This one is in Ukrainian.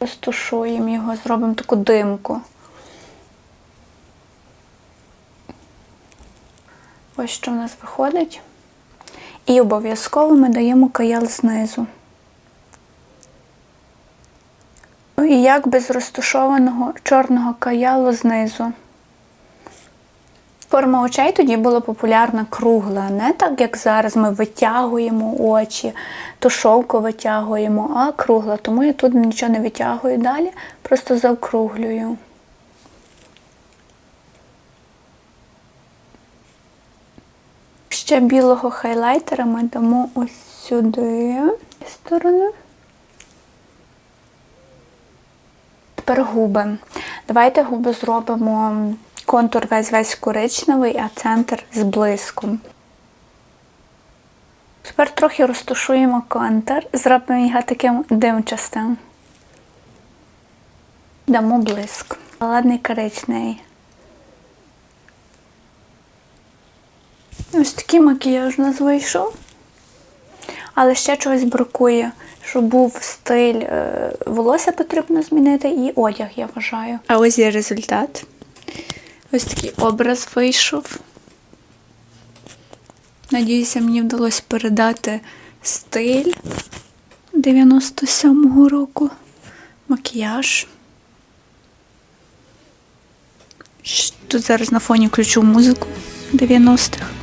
Розтушуємо його, зробимо таку димку. Ось що в нас виходить. І обов'язково ми даємо каял знизу. Ну і як без розтушованого чорного каялу знизу. Форма очей тоді була популярна кругла, не так, як зараз ми витягуємо очі, тушовку витягуємо, а кругла. Тому я тут нічого не витягую далі, просто заокруглюю. Ще білого хайлайтера ми дамо ось сюди з сторони. Тепер губи. Давайте губи зробимо контур весь весь коричневий, а центр з блиском. Тепер трохи розтушуємо контур, зробимо його таким димчастим. Дамо блиск. Ладний коричневий. Ось такий макіяж у нас вийшов. Але ще чогось бракує, щоб був стиль е, волосся потрібно змінити і одяг, я вважаю. А ось є результат. Ось такий образ вийшов. Надіюся, мені вдалося передати стиль 97-го року. Макіяж. Тут зараз на фоні включу музику 90-х.